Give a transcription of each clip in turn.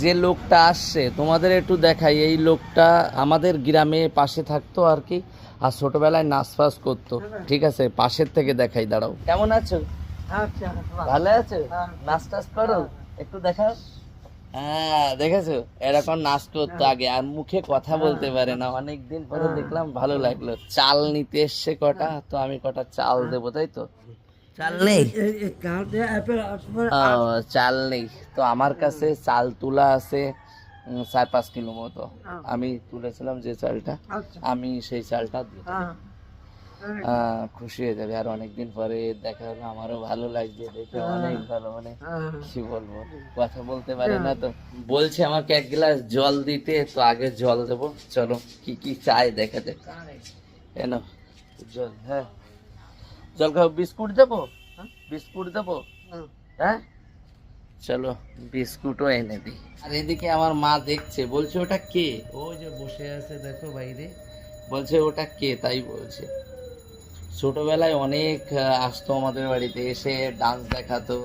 যে লোকটা আসছে তোমাদের একটু দেখাই এই লোকটা আমাদের গ্রামে পাশে থাকতো আর কি আর ছোটবেলায় নাচ ফাস করতো। ঠিক আছে পাশের থেকে দেখাই দাঁড়াও। কেমন আছো? ভালো। আছো? নাচ টাচ করো? একটু দেখাও। হ্যাঁ দেখেছ? এরকম নাচ করতো আগে আর মুখে কথা বলতে পারে না। অনেক দিন পরে দেখলাম ভালো লাগল। চাল নিতে এসছে কটা তো আমি কটা চাল দেবো তাই তো? চাল নেই চাল নেই তো আমার কাছে চাল তুলা আছে চার পাঁচ কিলো মতো। আমি তুলেছিলাম যে চালটা আমি সেই চালটা দিই আহ, খুশি হয়ে যাবে। আর অনেকদিন পরে দেখা হলো আমারও ভালো লাগছে দেখে অনেক ভালো মানে কি বলব? কথা বলতে পারে না তো। বলছে আমাকে এক গ্লাস জল দিতে তো আগে জল দেবো। চলো কি কি চাই দেখা যাক। এনো জল হ্যাঁ। জল খাও বিস্কুট দেবো? বিস্কুট দেবো? হ্যাঁ? চলো বিস্কুটও এনে দিই। আর এদিকে আমার মা দেখছে বলছে ওটা কে? ও যে বসে আছে দেখো বাইরে। বলছে ওটা কে? তাই বলছে। ছোটবেলায় অনেক আসতো আমাদের বাড়িতে এসে ডান্স দেখাতো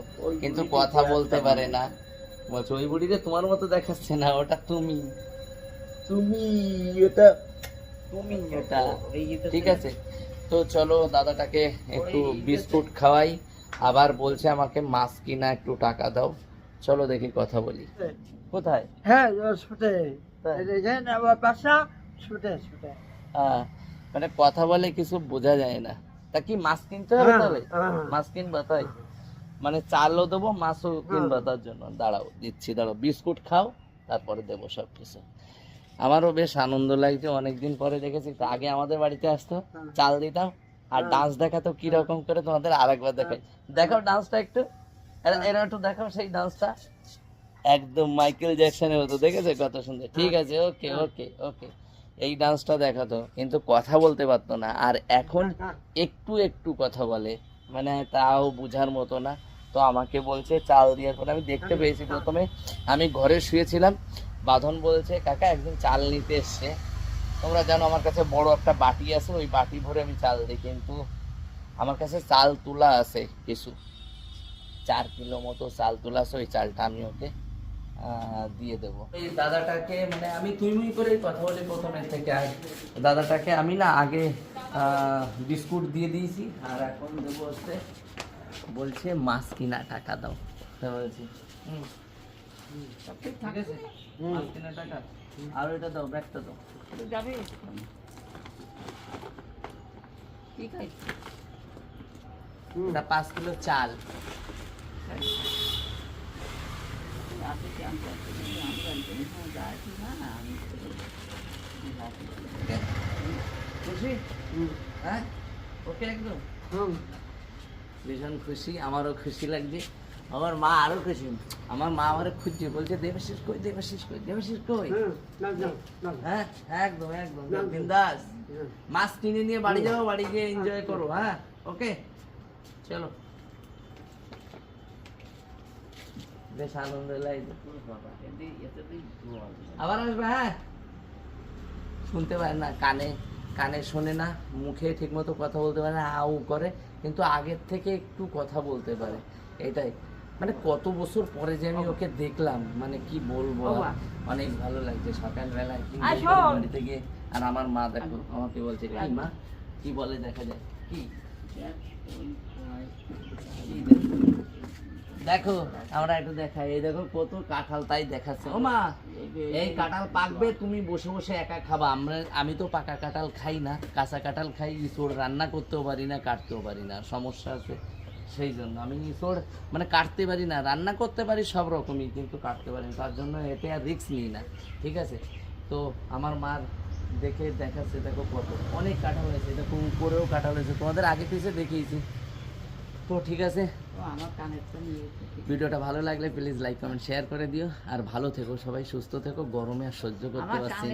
কিন্তু কথা বলতে পারে না। বলছে ওই বুড়িরে তোমার মতো দেখাচ্ছে না ওটা তুমি। তুমি ওটা তুমি ওটা ঠিক আছে? তো চলো দাদাটাকে একটু বিস্কুট খাওয়াই। আবার বলছে আমাকে মাছ কিনা একটু টাকা দাও। চলো দেখি কথা বলি। কোথায়? হ্যাঁ ছুটে। মানে কথা বলে কিছু বোঝা যায় না। তা কি মাছ কিনতে হবে হ্যাঁ, তবে হ্যাঁ। মাছ কিনবা তাই? মানে চালও দেবো মাছও কিনবা তার জন্য। দাঁড়াও দিচ্ছি দাঁড়াও। বিস্কুট খাও তারপরে দেবো সব কিছু আমারও বেশ আনন্দ লাগছে অনেকদিন পরে দেখেছি তো আগে আমাদের বাড়িতে আসতো চাল দিতাম আর ডান্স দেখাতো কীরকম করে তোমাদের আরেকবার দেখাই। দেখাও ডান্সটা একটু এরা- এরা একটু দেখাও সেই ডান্সটা একদম মাইকেল জ্যাকসনের মতো দেখেছে কত সুন্দর? ঠিক আছে ওকে ওকে ওকে। এই ডান্সটা দেখাতো কিন্তু কথা বলতে পারতো না আর এখন একটু একটু কথা বলে মানে তাও বুঝার মতো না। তো আমাকে বলছে চাল দেওয়ার পরে আমি দেখতে পেয়েছি প্রথমে। আমি ঘরে শুয়েছিলাম বাঁধন বলছে, কাকা, একদিন চাল নিতে এসছে। তোমরা জানো আমার কাছে বড় একটা বাটি আছে, ওই বাটি ভরে আমি চাল দিই, কিন্তু আমার কাছে চাল তুলা আছে কিছু। চার কিলো মতো চাল তুলা আছে, ওই চালটা আমি ওকে দিয়ে দেবো। দাদাটাকে মানে আমি তুই মুই করে কথা বলি প্রথমের থেকে আর দাদাটাকে আমি না আগে বিস্কুট দিয়ে দিয়েছি, আর এখন দেবো হচ্ছে, বলছে মাছ কিনা টাকা দাও। বলছি, হুম। সব ঠিকঠাক আছে। মাছ কিনা টাকা আর ওইটা দাও ব্যাগটা দাও। যাবি? ঠিক আছে তা পাঁচ কিলো চাল। হ্যাঁ। ভীষণ খুশি আমারও খুশি লাগছে। আমার মা আরও খুশি। আমার মা আমার খুঁজছে বলছে দেবাশিস কই দেবাশিস কই দেবাশিস কই? হ্যাঁ একদম একদম বিন্দাস। মাছ কিনে নিয়ে বাড়ি যাও বাড়ি গিয়ে এনজয় করো হ্যাঁ ওকে? চলো। বেশ আনন্দ লাগছে আবার আসবে হ্যাঁ? শুনতে পারে না কানে কানে শোনে না মুখে ঠিকমতো কথা বলতে পারে না আউ করে কিন্তু আগের থেকে একটু কথা বলতে পারে। এটাই। মানে কত বছর পরে যে আমি ওকে দেখলাম মানে কি বলব অনেক ভালো লাগছে। সকালবেলায় বাড়িতে গিয়ে আর আমার মা দেখো আমাকে বলছে কি মা? কি বলে দেখা যায়? কি? দেখো? দেখো আমরা একটু দেখাই। এই দেখো কত কাঁঠাল তাই দেখাচ্ছে। ও মা। এই কাঁঠাল পাকবে তুমি বসে বসে একা খাবা। আমরা আমি তো পাকা কাঁঠাল খাই না কাঁচা কাঁঠাল খাই ইঁচড় রান্না করতেও পারি না কাটতেও পারি না সমস্যা আছে। সেই জন্য আমি ইঁচড় মানে কাটতে পারি না রান্না করতে পারি সব রকমই কিন্তু কাটতে পারি না তার জন্য এতে আর রিস্ক নিই না ঠিক আছে? তো আমার মার দেখে দেখাচ্ছে দেখো কত অনেক কাঁঠাল হয়েছে দেখো উপরেও কাঁঠাল হয়েছে তোমাদের আগে পিছিয়ে দেখিয়েছি। তো ঠিক আছে? ভিডিওটা ভালো লাগলে প্লিজ লাইক কমেন্ট শেয়ার করে দিও আর ভালো থেকো সবাই সুস্থ থেকো গরমে আর সহ্য করতে পারছি না।